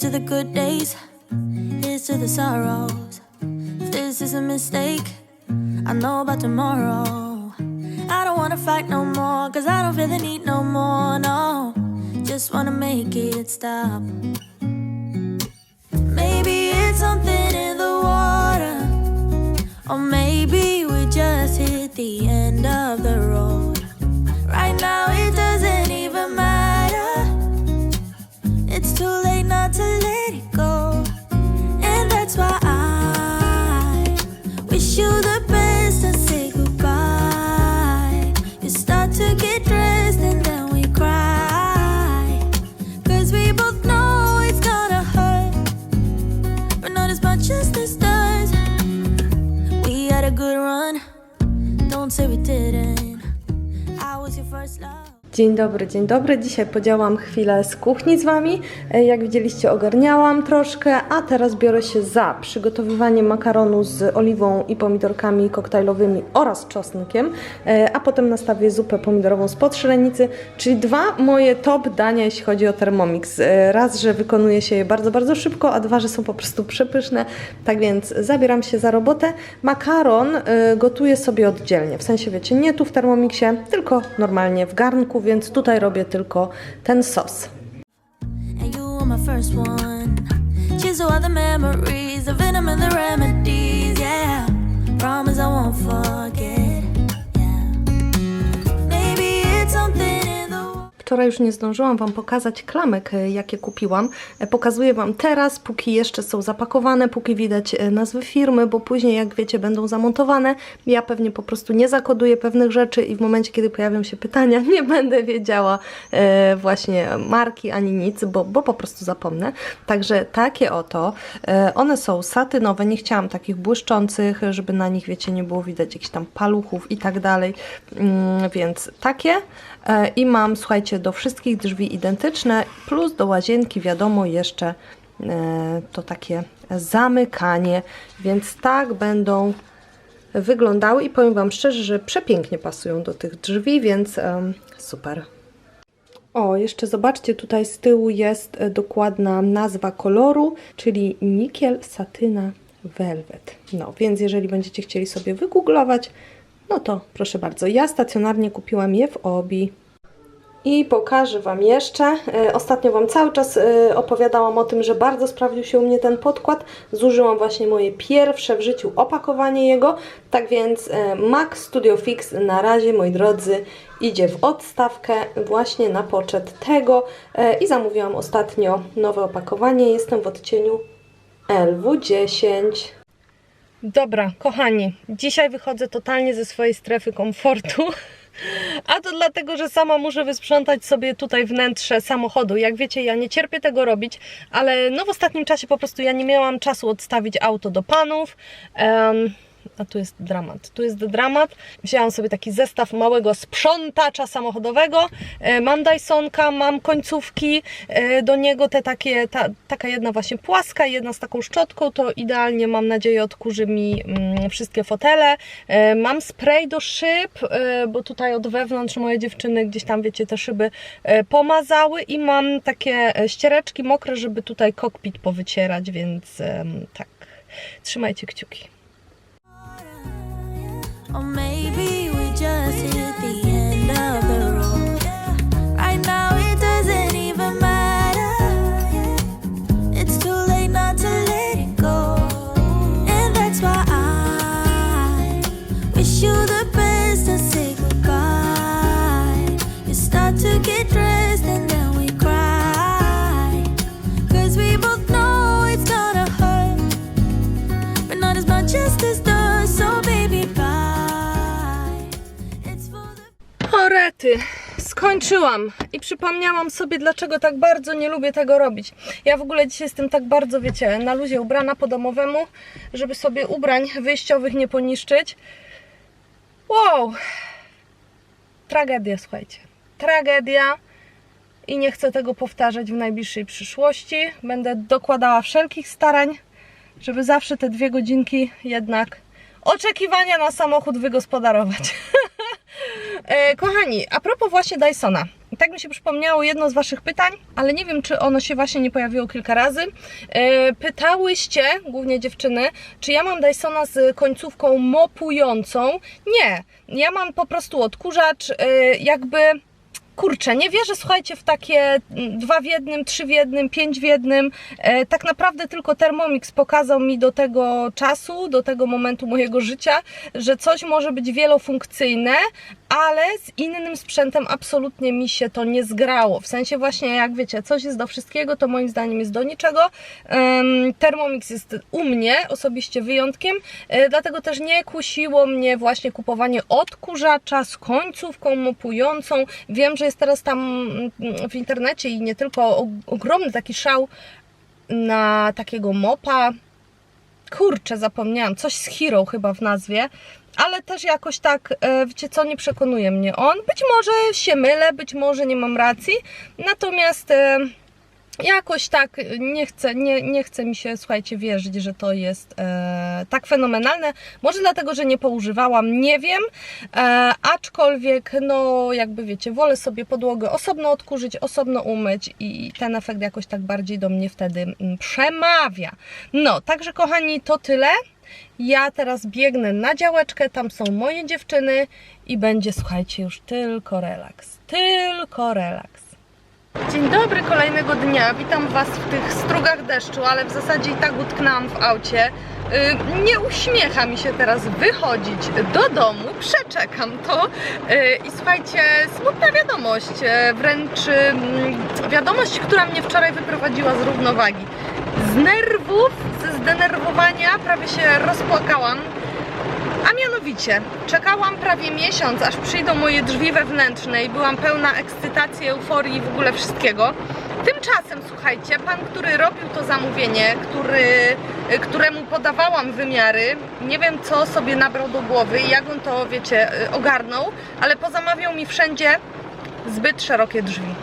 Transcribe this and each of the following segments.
to the good days, here's to the sorrows. If this is a mistake, I know about tomorrow. I don't wanna fight no more, cause I don't feel the need no more, no. Just wanna make it stop. Maybe it's something in the water, or maybe we just hit the end of the say we didn't. I was your first love. Dzień dobry, dzień dobry. Dzisiaj podziałam chwilę z kuchni z Wami. E, Jak widzieliście, ogarniałam troszkę, a teraz biorę się za przygotowywanie makaronu z oliwą i pomidorkami koktajlowymi oraz czosnkiem, e, a potem nastawię zupę pomidorową z podszrenicy, czyli dwa moje top dania, jeśli chodzi o Thermomix. E, Raz, że wykonuje się je bardzo, bardzo szybko, a dwa, że są po prostu przepyszne. Tak więc zabieram się za robotę. Makaron gotuję sobie oddzielnie, w sensie wiecie, nie tu w Thermomixie, tylko normalnie w garnku, więc tutaj robię tylko ten sos. And you were my Wczoraj już nie zdążyłam Wam pokazać klamek, e, jakie kupiłam. E, Pokazuję Wam teraz, póki jeszcze są zapakowane, póki widać e, nazwy firmy, bo później, jak wiecie, będą zamontowane. Ja pewnie po prostu nie zakoduję pewnych rzeczy i w momencie, kiedy pojawią się pytania, nie będę wiedziała właśnie marki ani nic, bo, bo po prostu zapomnę. Także takie oto. One są satynowe, nie chciałam takich błyszczących, żeby na nich, wiecie, nie było widać jakichś tam paluchów i tak dalej. Mm, Więc takie. I mam, słuchajcie, do wszystkich drzwi identyczne, plus do łazienki, wiadomo, jeszcze e, to takie zamykanie, więc tak będą wyglądały i powiem Wam szczerze, że przepięknie pasują do tych drzwi, więc super. O, jeszcze zobaczcie, tutaj z tyłu jest e, dokładna nazwa koloru, czyli nikiel satyna velvet. No, więc jeżeli będziecie chcieli sobie wygooglować, no to proszę bardzo. Ja stacjonarnie kupiłam je w Obi. I pokażę Wam jeszcze. E, Ostatnio Wam cały czas e, opowiadałam o tym, że bardzo sprawdził się u mnie ten podkład. Zużyłam właśnie moje pierwsze w życiu opakowanie jego. Tak więc e, Mac Studio Fix na razie, moi drodzy, idzie w odstawkę właśnie na poczet tego. I zamówiłam ostatnio nowe opakowanie. Jestem w odcieniu LW10. Dobra, kochani, dzisiaj wychodzę totalnie ze swojej strefy komfortu. A to dlatego, że sama muszę wysprzątać sobie tutaj wnętrze samochodu. Jak wiecie, ja nie cierpię tego robić, ale no w ostatnim czasie po prostu ja nie miałam czasu odstawić auto do panów. Em, a tu jest dramat. Tu jest dramat. Wzięłam sobie taki zestaw małego sprzątacza samochodowego. E, Mam Dysonka, mam końcówki e, do niego, te takie, ta, taka jedna właśnie płaska, jedna z taką szczotką, to idealnie mam nadzieję odkurzy mi mm, wszystkie fotele. E, Mam spray do szyb, bo tutaj od wewnątrz moje dziewczyny gdzieś tam, wiecie, te szyby pomazały i mam takie ściereczki mokre, żeby tutaj kokpit powycierać, więc tak, trzymajcie kciuki. Oh, the Orety, skończyłam i przypomniałam sobie, dlaczego tak bardzo nie lubię tego robić. Ja w ogóle dzisiaj jestem tak bardzo, wiecie, na luzie ubrana po domowemu, żeby sobie ubrań wyjściowych nie poniszczyć. Wow! Tragedia, słuchajcie. Tragedia i nie chcę tego powtarzać w najbliższej przyszłości. Będę dokładała wszelkich starań, żeby zawsze te dwie godzinki jednak oczekiwania na samochód wygospodarować. E, kochani, a propos właśnie Dysona. tak mi się przypomniało jedno z Waszych pytań, ale nie wiem, czy ono się właśnie nie pojawiło kilka razy. E, pytałyście, głównie dziewczyny, czy ja mam Dysona z końcówką mopującą. Nie, ja mam po prostu odkurzacz, e, jakby kurczę, nie wierzę, słuchajcie, w takie mm, dwa w jednym, trzy w jednym, pięć w jednym. E, tak naprawdę tylko Thermomix pokazał mi do tego czasu, do tego momentu mojego życia, że coś może być wielofunkcyjne, ale z innym sprzętem absolutnie mi się to nie zgrało. W sensie właśnie, jak wiecie, coś jest do wszystkiego, to moim zdaniem jest do niczego. Thermomix jest u mnie osobiście wyjątkiem, e, dlatego też nie kusiło mnie właśnie kupowanie odkurzacza z końcówką mopującą. Wiem, że jest teraz tam mm, w internecie i nie tylko ogromny taki szał na takiego mopa. Kurczę, zapomniałam, coś z Hero chyba w nazwie, ale też jakoś tak, e, wiecie co, nie przekonuje mnie on. Być może się mylę, być może nie mam racji, natomiast e, jakoś tak nie chce, nie, nie chce mi się, słuchajcie, wierzyć, że to jest e, tak fenomenalne. Może dlatego, że nie poużywałam, nie wiem, e, aczkolwiek, no jakby wiecie, wolę sobie podłogę osobno odkurzyć, osobno umyć i ten efekt jakoś tak bardziej do mnie wtedy mm, przemawia. No, także kochani, to tyle. Ja teraz biegnę na działeczkę, tam są moje dziewczyny i będzie, słuchajcie, już tylko relaks. Tylko relaks. Dzień dobry kolejnego dnia. Witam Was w tych strugach deszczu, ale w zasadzie i tak utknęłam w aucie. Yy, Nie uśmiecha mi się teraz wychodzić do domu, przeczekam to. Yy, I słuchajcie, smutna wiadomość, yy, wręcz wiadomość, która mnie wczoraj wyprowadziła z równowagi. Z nerwów, zdenerwowania prawie się rozpłakałam. A mianowicie, czekałam prawie miesiąc, aż przyjdą moje drzwi wewnętrzne i byłam pełna ekscytacji, euforii i w ogóle wszystkiego. Tymczasem, słuchajcie, pan, który robił to zamówienie, który, któremu podawałam wymiary, nie wiem co sobie nabrał do głowy i jak on to, wiecie, ogarnął, ale pozamawiał mi wszędzie zbyt szerokie drzwi.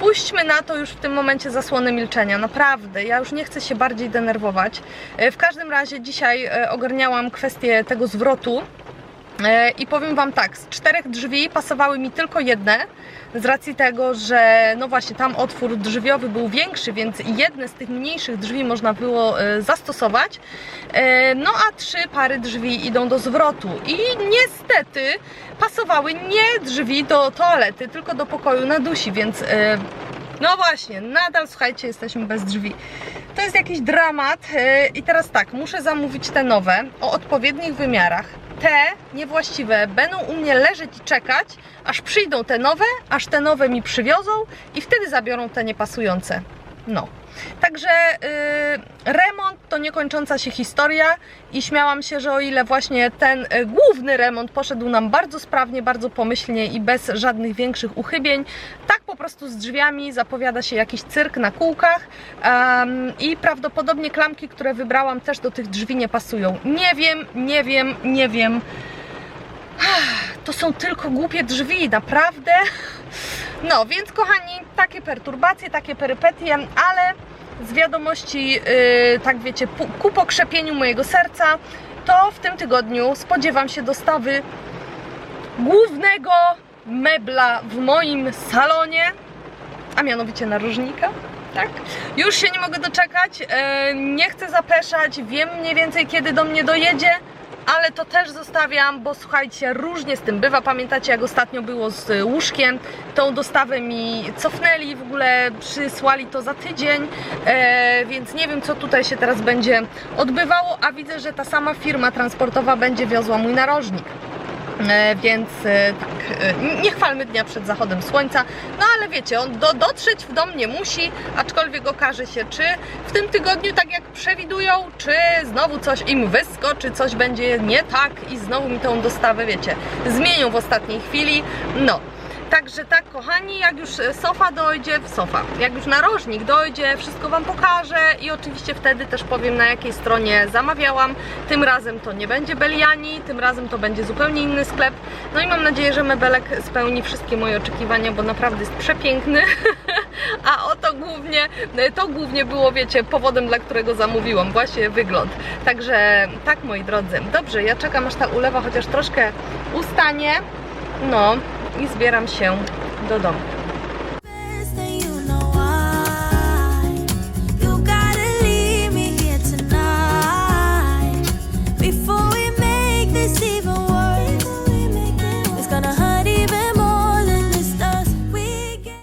Spuśćmy na to już w tym momencie zasłonę milczenia. Naprawdę, ja już nie chcę się bardziej denerwować. E, W każdym razie dzisiaj e, ogarniałam kwestię tego zwrotu. E, I powiem Wam tak, z czterech drzwi pasowały mi tylko jedne, z racji tego, że no właśnie tam otwór drzwiowy był większy, więc jedne z tych mniejszych drzwi można było e, zastosować. E, No a trzy pary drzwi idą do zwrotu. I niestety pasowały nie drzwi do toalety, tylko do pokoju na dusi, więc no właśnie, nadal słuchajcie, jesteśmy bez drzwi. To jest jakiś dramat i teraz tak, muszę zamówić te nowe o odpowiednich wymiarach. Te niewłaściwe będą u mnie leżeć i czekać, aż przyjdą te nowe, aż te nowe mi przywiozą i wtedy zabiorą te niepasujące. No. Także yy, remont to niekończąca się historia i śmiałam się, że o ile właśnie ten y, główny remont poszedł nam bardzo sprawnie, bardzo pomyślnie i bez żadnych większych uchybień, tak po prostu z drzwiami zapowiada się jakiś cyrk na kółkach em, i prawdopodobnie klamki, które wybrałam też do tych drzwi nie pasują. Nie wiem, nie wiem, nie wiem. To są tylko głupie drzwi, naprawdę. No, więc kochani, takie perturbacje, takie perypetie, ale z wiadomości, yy, tak wiecie, ku pokrzepieniu mojego serca, to w tym tygodniu spodziewam się dostawy głównego mebla w moim salonie, a mianowicie narożnika. Tak? Już się nie mogę doczekać, e, nie chcę zapeszać, wiem mniej więcej kiedy do mnie dojedzie, ale to też zostawiam, bo słuchajcie, różnie z tym bywa. Pamiętacie, jak ostatnio było z y, łóżkiem? Tą dostawę mi cofnęli, w ogóle przysłali to za tydzień, e, więc nie wiem, co tutaj się teraz będzie odbywało, a widzę, że ta sama firma transportowa będzie wiozła mój narożnik. E, więc e, tak, e, nie chwalmy dnia przed zachodem słońca, no ale wiecie, on do, dotrzeć w dom nie musi, aczkolwiek okaże się, czy w tym tygodniu, tak jak przewidują, czy znowu coś im wyskoczy, coś będzie nie tak i znowu mi tą dostawę, wiecie, zmienią w ostatniej chwili, no. Także tak, kochani, jak już sofa dojdzie, sofa, jak już narożnik dojdzie, wszystko Wam pokażę i oczywiście wtedy też powiem na jakiej stronie zamawiałam. Tym razem to nie będzie Beliani, tym razem to będzie zupełnie inny sklep. No i mam nadzieję, że mebelek spełni wszystkie moje oczekiwania, bo naprawdę jest przepiękny. A oto głównie, to głównie było, wiecie, powodem, dla którego zamówiłam, właśnie wygląd. Także tak, moi drodzy. Dobrze, ja czekam aż ta ulewa chociaż troszkę ustanie. No, i zbieram się do domu.